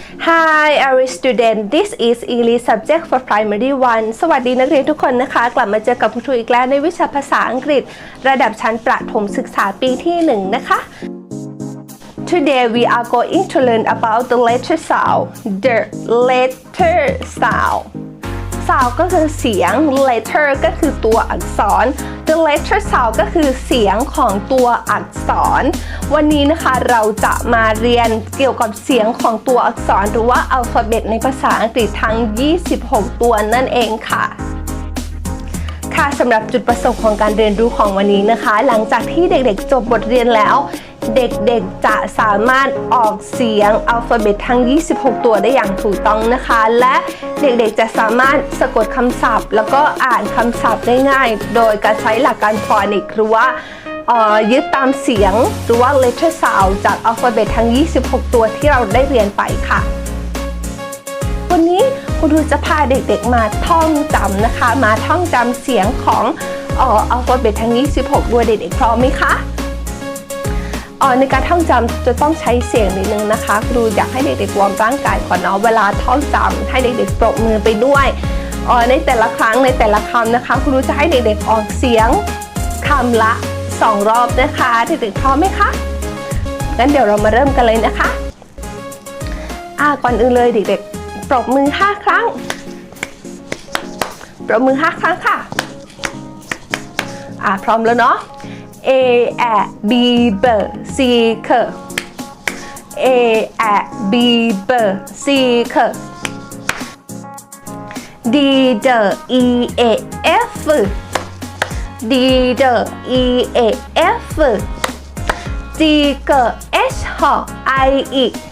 Hi, every student. This is English subject for primary one. สวัสดีนักเรียนทุกคนนะคะ กลับมาเจอกับคุณครูอีกแล้วในวิชาภาษาอังกฤษ ระดับชั้นประถมศึกษาปีที่ 1 นะคะ Today we are going to learn about the letter sound. The letter sound. Sound ก็คือเสียง letter ก็คือตัวอักษร the letter sound ก็คือเสียงของตัวอักษร วันนี้นะคะเราจะมาเรียนเกี่ยวกับเสียงของตัวอักษรหรือว่าอัลฟาเบตในภาษาอังกฤษทั้ง 26 ตัวนั่นเองค่ะ ค่ะสำหรับจุดประสงค์ของการเรียนรู้ของวันนี้นะคะ หลังจากที่เด็กๆ จบบทเรียนแล้ว เด็กๆจะสามารถออกเสียงอัลฟาเบตทั้ง 26 ตัวได้อย่างถูกต้องนะคะ และเด็กๆจะสามารถสะกดคำศัพท์ แล้วก็อ่านคำศัพท์ได้ง่าย โดยการใช้หลักการฟอนิกหรือว่ายึดตามเสียงหรือว่า letter sound จากอัลฟาเบตทั้ง 26 ตัวที่เราได้เรียนไปค่ะ วันนี้ คุณครูจะพาเด็กๆมาท่องจำนะคะ มาท่องจำเสียงของอออัลฟาเบตทั้ง26ด้วยเด็กๆพร้อมไหมคะออในการท่องจำจะต้องใช้เสียงนิดนึงนะคะ ครูอยากให้เด็กๆวอร์มร่างกายก่อนเนาะเวลาท่องจำให้เด็กๆปรบมือไปด้วยออในแต่ละครั้งในแต่ละคำนะคะ ครูจะให้เด็กๆออกเสียงคำละ 2 รอบนะคะเด็กๆพร้อมไหมคะงั้นเดี๋ยวเรามาเริ่มกันเลยนะคะอ่าก่อนอื่นเลยเด็กๆ รบมือ 5 ครั้ง ปรบมือ 5 ครั้งค่ะ อ่าพร้อมแล้วเนาะ A A B B C K A A B B C K D D E A F D D E A F G G H I E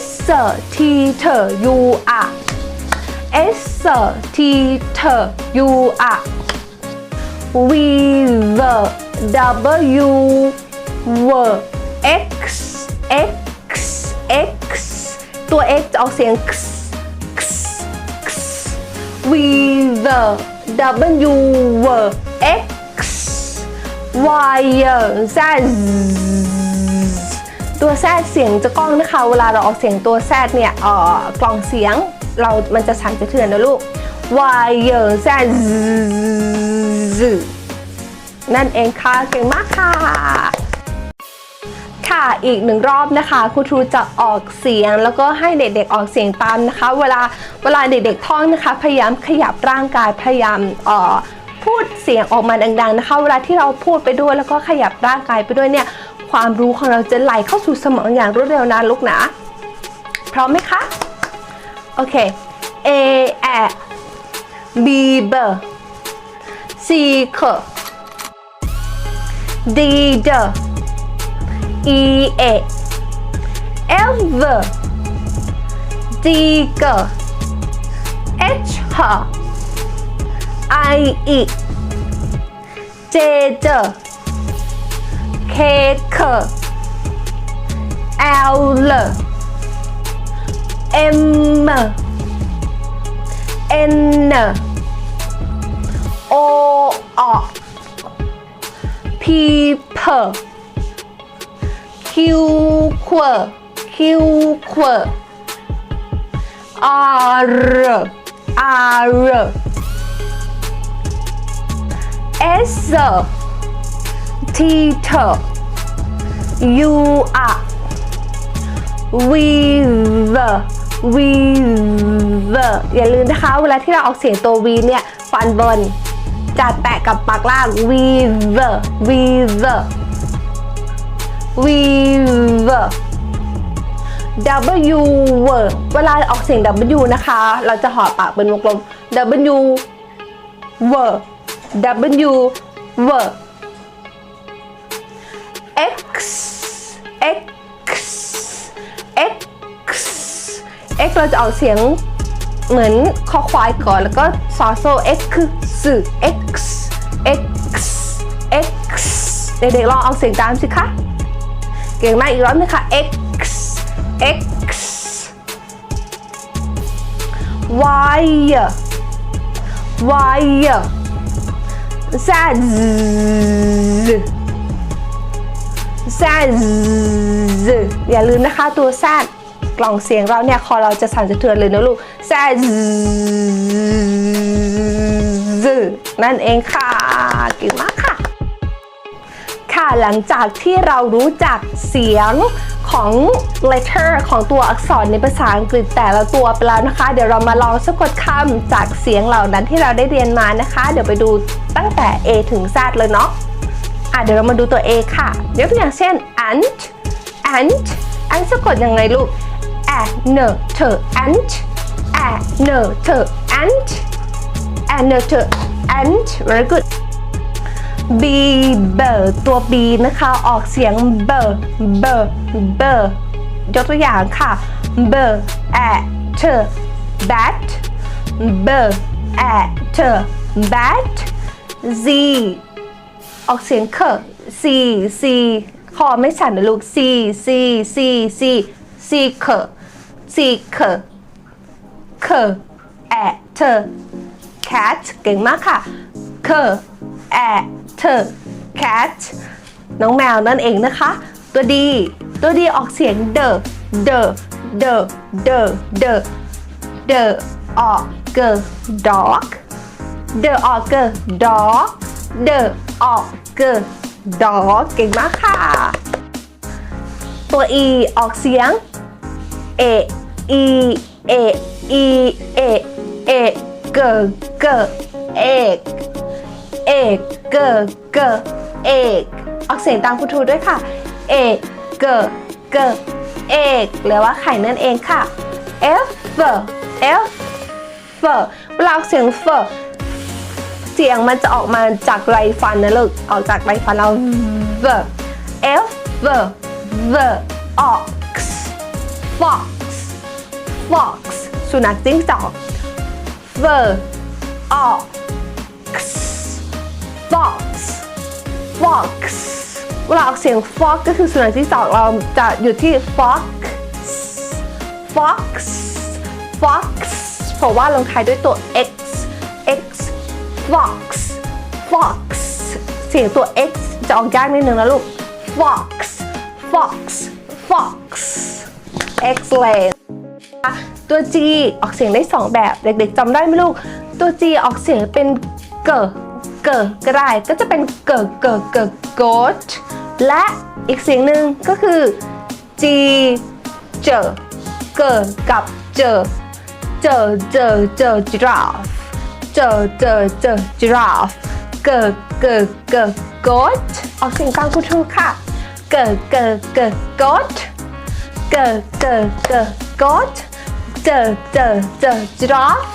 S T T U R S T T U R V V W W X X X ตัว X จะออกเสียง X X X V V W W X Y Z ตัวแซดเสียงจะก้องนะคะเวลาเราออกเสียงตัวแซดเนี่ยเอ่อกล่องเสียงเรา มันจะสั่นจะเทือนนะลูก Y เยอแซดนั่นเองค่ะเก่งมากค่ะ ค่ะอีกหนึ่งรอบนะคะครูทรูจะออกเสียงแล้วก็ให้เด็กๆออกเสียงตามนะคะ เวลาเวลาเด็กๆท่องนะคะ พยายามขยับร่างกายพยายามเอ่อพูดเสียงออกมาดังๆนะคะ เวลาที่เราพูดไปด้วยแล้วก็ขยับร่างกายไปด้วยเนี่ย ความรู้ของเราจะไหลเข้าสู่สมองอย่างรวดเร็วนะลูกนะพร้อมไหมคะ โอเค A A B B C K D D E A F G G H H I E J J K K L M N O R P P Q Q Q Q R R S T T U R V V V V อย่าลืมนะคะ เวลาที่เราออกเสียงตัว V เนี่ย ฟันบน จะแตะกับปากล่าง V V V V V V W W เวลาออกเสียง W นะคะ เราจะห่อปากเป็นวงกลม W W W W X X X X เราจะออกเสียงเหมือนคอควายก่อน แล้วก็ซอโซ x คือสื่อ x x x เด็กๆลองเอาเสียงตามสิคะ เก่งมากอีกรอบนึงค่ะ x x y y z z z z อย่าลืมนะคะตัว z กล่องเสียงเราเนี่ยคอเราจะสั่นสะเทือนเลยนะลูก z z นั่นเองค่ะเก่งมากค่ะ ค่ะหลังจากที่เรารู้จักเสียงของ letter ของตัวอักษรในภาษาอังกฤษแต่ละตัวไปแล้วนะคะ เดี๋ยวเรามาลองสะกดคำจากเสียงเหล่านั้นที่เราได้เรียนมานะคะ เดี๋ยวไปดูตั้งแต่ A ถึง Z เลยเนาะ อะเดี๋ยวเรามาดูตัว A ค่ะยกตัวอย่างเช่น ant ant ant สะกดยังไงลูก a n t ant a n t ant a n t ant very good b เบอร์ตัว b นะคะ ออกเสียงเบอร์เบอร์เบอร์ยกตัวอย่างค่ะเบอร์แอเธอ bat bat z ออกเสียงเค c c คอไม่สั่นนะลูก c c c c c เค c เคเคแอเธอ cat เก่งมากค่ะเคแอเธอ cat น้องแมวนั่นเองนะคะ ตัวดีตัวดีออกเสียงเดอเดอเดอเดอเดอเดอออกเกอ dog เดอออกเกอ dog เดอออกเกอ dog เก่งมากค่ะ ตัว e ออกเสียง เอ อี เอ อี เอ เอ เกอเกอเอกเอกเกอเกอเอกออกเสียงตามคุณครูด้วยค่ะ เอกเกอเกอเอกหรือว่าไข่นั่นเองค่ะ F F เวลาออกเสียง F เสียงมันจะออกมาจากไรฟันนะลูกออกจากไรฟันเรา V F V V Ox Fox Fox สุนัขจิ้งจอก V Ox Fox Fox เวลาออกเสียง Fox ก็คือสุนัขจิ้งจอกเราจะอยู่ที่ Fox Fox Fox เพราะว่าลงท้ายด้วยตัว X X Fox Fox เสียงตัว X จะออกยากนิดนึงนะลูก Fox Fox Fox Excellent ตัว G ออกเสียงได้ 2 แบบ เด็กๆจำได้ไหมลูก ตัว G ออกเสียงเป็นเกอเกอก็ได้ ก็จะเป็นเกอเกอเกอ goat และอีกเสียงหนึ่งก็คือ G เจอเกอกับเจอเจอเจอเจอ giraffe เจอเจอเจอ giraffe เกอเกอเกอ goat ออกเสียงตามคุณครูค่ะ เกอเกอเกอ goat เกอเกอเกอ goat เจอเจอเจอ giraffe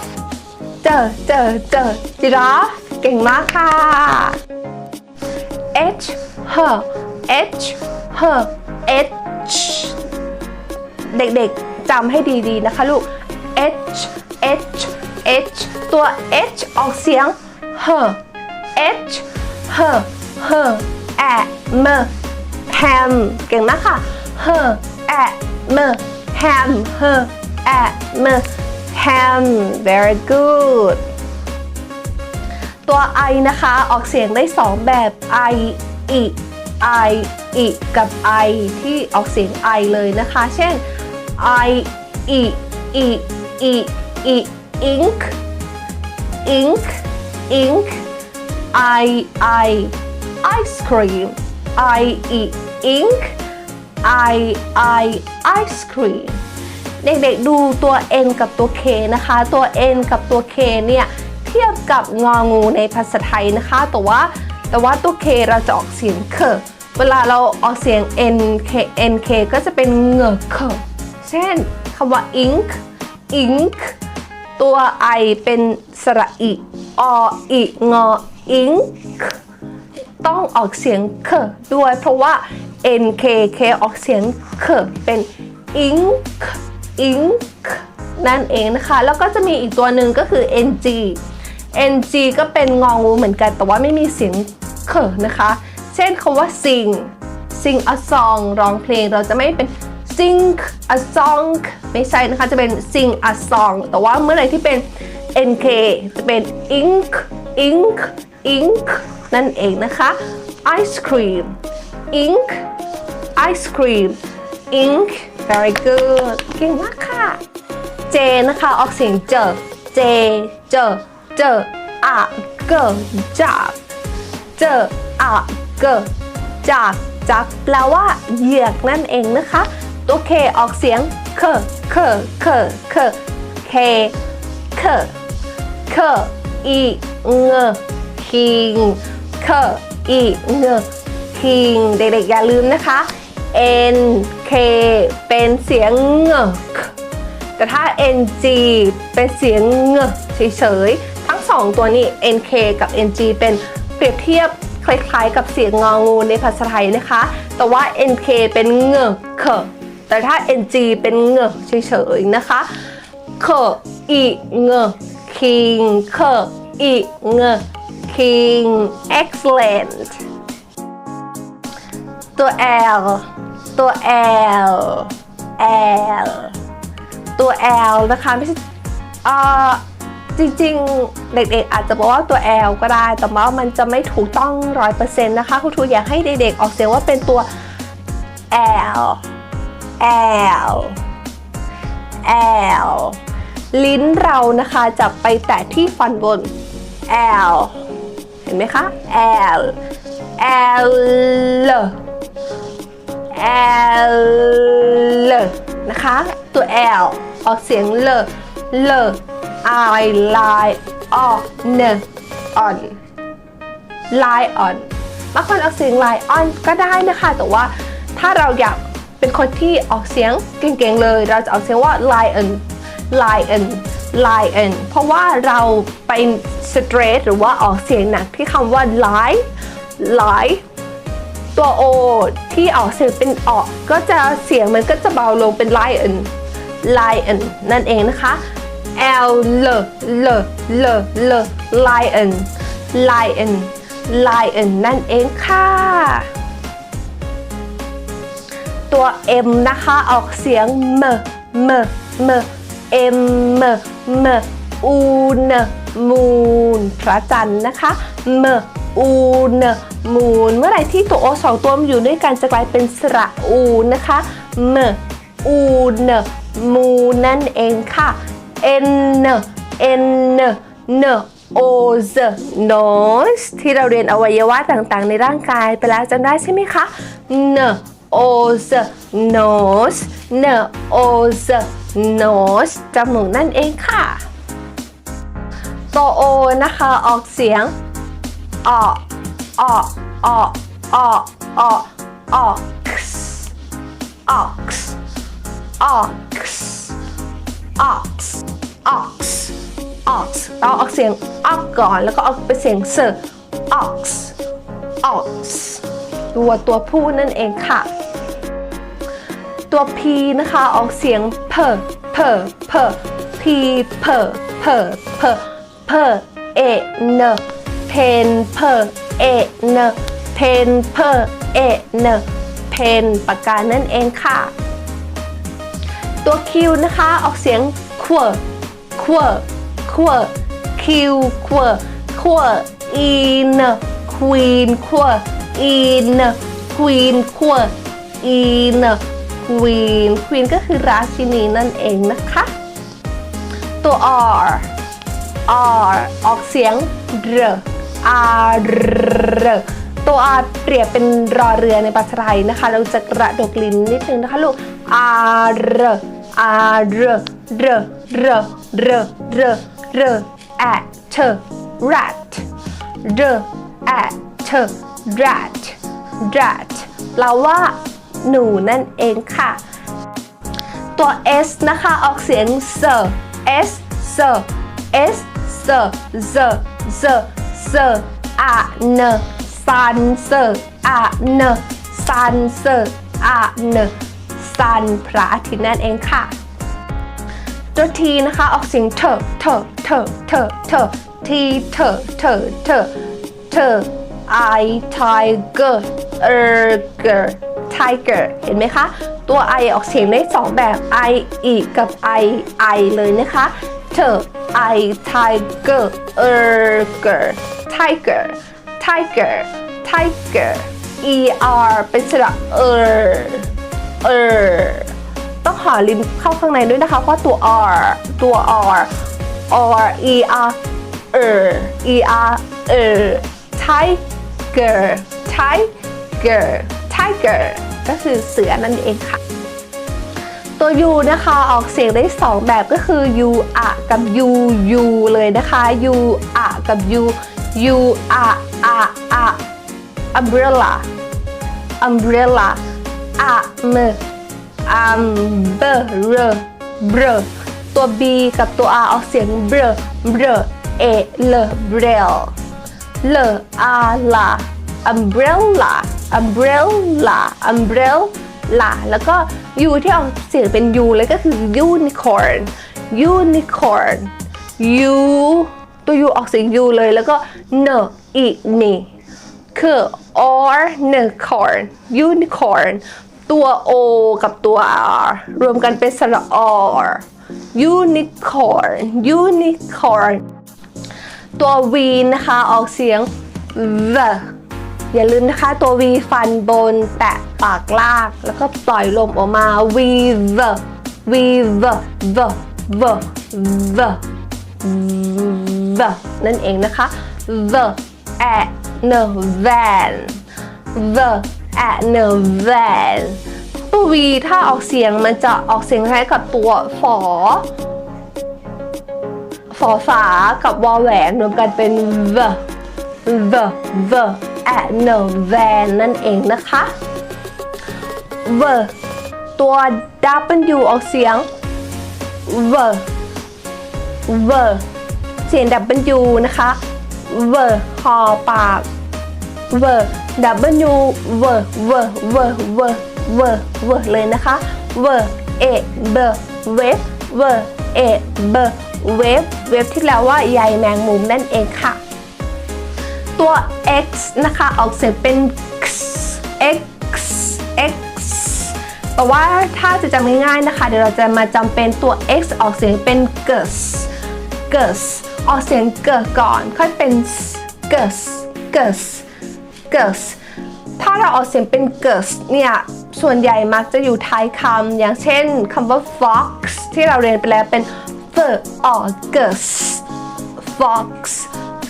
เจอเจอเจอ giraffe เก่งมากค่ะ H h H h H เด็กๆจำให้ดีๆนะคะลูก H H H ตัว H ออกเสียง h H h her แอะเม ham เก่งมากค่ะ her แอม ham her แอม ham very good ตัว i นะคะ ออกเสียงได้ 2 แบบ i i i i กับ i ที่ออกเสียง i เลยนะคะ เช่น i i i i i ink ink ink i i ice cream i i ink i i ice cream เด็กๆดูตัว n กับตัว k นะคะ ตัว n กับตัว k เนี่ย เทียบกับงองูในภาษาไทยนะคะ แต่ว่าแต่ว่าตัว k เราจะออกเสียงเคเวลาเราออกเสียง n k n k ก็จะเป็นเงอเคเช่นคำว่า ink ink ตัว i เป็นสระอิออิงอ ink ต้องออกเสียงเคด้วยเพราะว่า n k k ออกเสียงเคเป็น ink ink นั่นเองนะคะ แล้วก็จะมีอีกตัวหนึ่งก็คือ ng ng ก็เป็นงองูเหมือนกันแต่ว่าไม่มีเสียงเขอนะคะ เช่นคำว่า sing sing a song ร้องเพลงเราจะไม่เป็น sing a song ไม่ใช่นะคะ จะเป็น sing a song แต่ว่าเมื่อไหร่ที่เป็น nk จะเป็น ink ink ink นั่นเองนะคะ ice cream ink ice cream ink very good เก่งมากค่ะ เจนะคะ ออกเสียงเจอ เจ เจอเจออะเกอจับเจออะเกอจับจับแปลว่าเหยือกนั่นเองนะคะ ตัวเคออกเสียงเคเคเคเคเคเคเคอีเงคิงเคอีเงคิงเด็กๆอย่าลืมนะคะ N K เป็นเสียงเงกแต่ถ้า ng เป็นเสียงเงเฉยๆทั้งสองตัวนี้ nk กับ ng เป็นเปรียบเทียบคล้ายๆกับเสียงงองูในภาษาไทยนะคะ แต่ว่า nk เป็นเงเค แต่ถ้า ng เป็นเงเฉยๆนะคะเคอีเงคิงเคอีเงคิง excellent ตัว L ตัว L L ตัว L นะคะไม่ใช่อ่อจริงๆ เด็กๆ อาจจะบอกว่าตัว L ก็ได้ แต่ว่ามันจะไม่ถูกต้อง 100%นะคะคุณครูอยากให้เด็กๆ ออกเสียงว่าเป็นตัว L L L ลิ้นเรานะคะจะไปแตะที่ฟันบน L เห็นไหมคะ L L L นะคะ ตัว L ออกเสียงเลเล I lie on เน on lie on บางคนออกเสียง lie on ก็ได้นะคะ แต่ว่าถ้าเราอยาก เป็นคนที่ออกเสียงเก่งๆเลย เราจะออกเสียงว่า lion lion lion เพราะว่าเราไป straight หรือว่าออกเสียงหนักที่คำว่า lie lie ตัว O ที่ออกเสียงเป็นออกก็จะเสียงมันก็จะเบาลงเป็น lion lion นั่นเองนะคะ L L L L L lion lion lion นั่นเองค่ะ ตัว M นะคะ ออกเสียงเมเมเม M เมเมอูเนมูนพระจันทร์นะคะเมอูเนมูนเมื่อไหร่ที่ตัวโอสองตัวมันอยู่ด้วยกันจะกลายเป็นสระอูนะคะเมอูเนมูนั่นเองค่ะ N N N O Z nose ที่เราเรียนอวัยวะต่างๆ ในร่างกายไปแล้วจำได้ใช่ไหมคะ N O Z nose N O Z nose จมูกนั่นเองค่ะ ตัว O นะคะออกเสียงออออออออออ ox ox ox ox ox ox เราออกเสียงออกก่อนแล้วก็ออกเป็นเสียงเซอร์ ox ox ตัวตัวผู้นั่นเองค่ะ ตัว P นะคะ ออกเสียงเพอเพอเพอ P เพอเพอเพอเพอเอเนเพนเพอเอเนเพนเพอเอเนเพนปากกานั่นเองค่ะ ตัว Q นะคะ ออกเสียง quer quer quer Q quer quer in queen quer in queen quer in queen queen ก็คือราชินีนั่นเองนะคะ ตัว R R ออกเสียง r R ตัว R เปรียบเป็นรอเรือในภาษาไทยนะคะ เราจะกระดกลิ้นนิดนึงนะคะลูก R R R R R R R at rat R at rat rat แปลว่า หนูนั่นเองค่ะ ตัว S นะคะออกเสียง s S s S s z z z a n sun s a n sun s a n sun พระอาทิตย์นั่นเองค่ะ ตัว T นะคะออกเสียงเถอะเถอะเถอะเถอะเถอะ T I tiger erger tiger เห็นไหมคะ ตัว I ออกเสียงได้สองแบบ I อีกับ I I เลยนะคะเถอ I tiger erger tiger tiger tiger er เป็นสระเออเออต้องหาลิ้นเข้าข้างในด้วยนะคะ เพราะตัว r ตัว r r e r เออ e r เออ tiger tiger tiger ก็คือเสือนั่นเองค่ะ ตัว u นะคะออกเสียงได้ 2 แบบก็คือ u อะกับ u u เลยนะคะ u อะกับ u u อะอะอะ umbrella umbrella อะมอัมเบรเบรตัว b กับตัว r ออกเสียงเบรเบรเอเลเบรลเลอาลา umbrella umbrella umbrella แล้วก็ u ที่ออกเสียงเป็น u เลยก็คือ unicorn unicorn u ตัว u ออกเสียง u เลยแล้วก็เนอีนีคือ or unicorn unicorn ตัว o กับตัว r รวมกันเป็นสระ r unicorn unicorn ตัว v นะคะ ออกเสียง v อย่าลืมนะคะตัว v ฟันบนแตะปากลาก แล้วก็ปล่อยลมออกมา v v v v v v v v นั่นเองนะคะ v a n van v a n van ตัว v ถ้าออกเสียงมันจะออกเสียงคล้ายกับตัวฝอฝอฝากับวอแหวนรวมกันเป็น v v v a no van นั่นเองนะคะ v ตัว w ออกเสียง v v เสียง w นะคะ v คอปาก v w v v v v v v เลยนะคะ v e b wave v e b wave wave ที่แปลว่าใยแมงมุมนั่นเองค่ะ ตัว x นะคะ ออกเสียงเป็น x x x แต่ว่าถ้าจะจำง่ายๆนะคะ เดี๋ยวเราจะมาจำเป็นตัว x ออกเสียงเป็น gus gus ออกเสียงเกก่อน ค่อยเป็น gus gus gus ถ้าเราออกเสียงเป็น gus เนี่ย ส่วนใหญ่มักจะอยู่ท้ายคำอย่างเช่นคำว่า fox ที่เราเรียนไปแล้วเป็น f o gus fox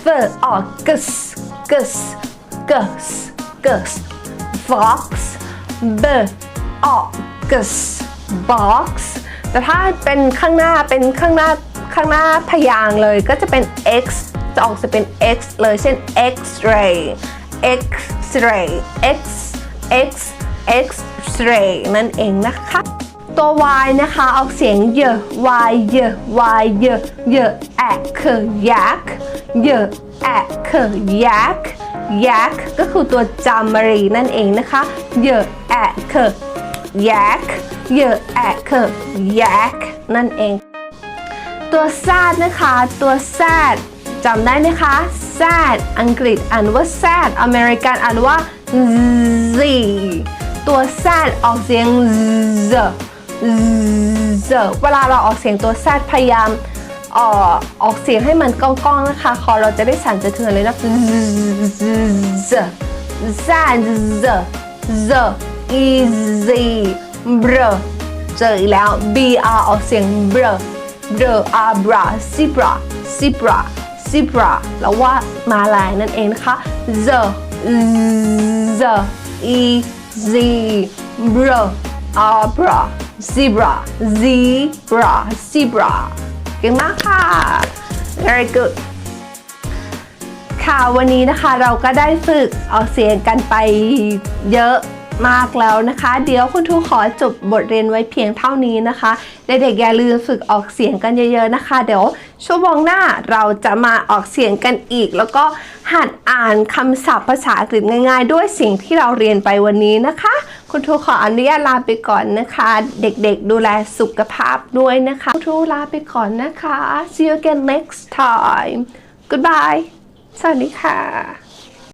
f o gus gus gus gus fox b o gus box แต่ถ้าเป็นข้างหน้าเป็นข้างหน้าข้างหน้าพยางเลยก็จะเป็น x จะออกจะเป็น x เลยเช่น x-ray x-ray x x x-ray นั่นเองนะคะ ตัว y นะคะ ออกเสียงเยอะ y เยอะ y เยอะเยอะแอะคือยักเยอะแอะคือยักยักก็คือตัวจามรีนั่นเองนะคะเยอะแอะคือยักเยอะแอะคือยักนั่นเอง ตัวแซดนะคะ ตัวแซดจำได้ไหมคะแซดอังกฤษอ่านว่าแซดอเมริกันอ่านว่า z ตัวแซดออกเสียง z z เวลาเราออกเสียงตัวแซดพยายามอออกเสียงให้มันก้องๆนะคะ คอเราจะได้สั่นสะเทือนเลยนะ z z z z easy br เจออีกแล้ว br ออกเสียง br br abra zebra zebra zebra แล้วว่ามาลายนั่นเองนะคะ z z easy br abra zebra zebra zebra เก่งมากค่ะ very good ค่ะวันนี้นะคะเราก็ได้ฝึกออกเสียงกันไปเยอะมากแล้วนะคะ เดี๋ยวคุณครูขอจบบทเรียนไว้เพียงเท่านี้นะคะเด็กๆอย่าลืมฝึกออกเสียงกันเยอะ ๆนะคะ เดี๋ยวชั่วโมงหน้าเราจะมาออกเสียงกันอีก แล้วก็หัดอ่านคำศัพท์ภาษาอังกฤษง่าย ๆ ด้วยสิ่งที่เราเรียนไปวันนี้นะคะ คุณครูขออนุญาตลาไปก่อนนะคะ เด็กๆดูแลสุขภาพด้วยนะคะ คุณครูลาไปก่อนนะคะ see you again next time goodbye สวัสดีค่ะ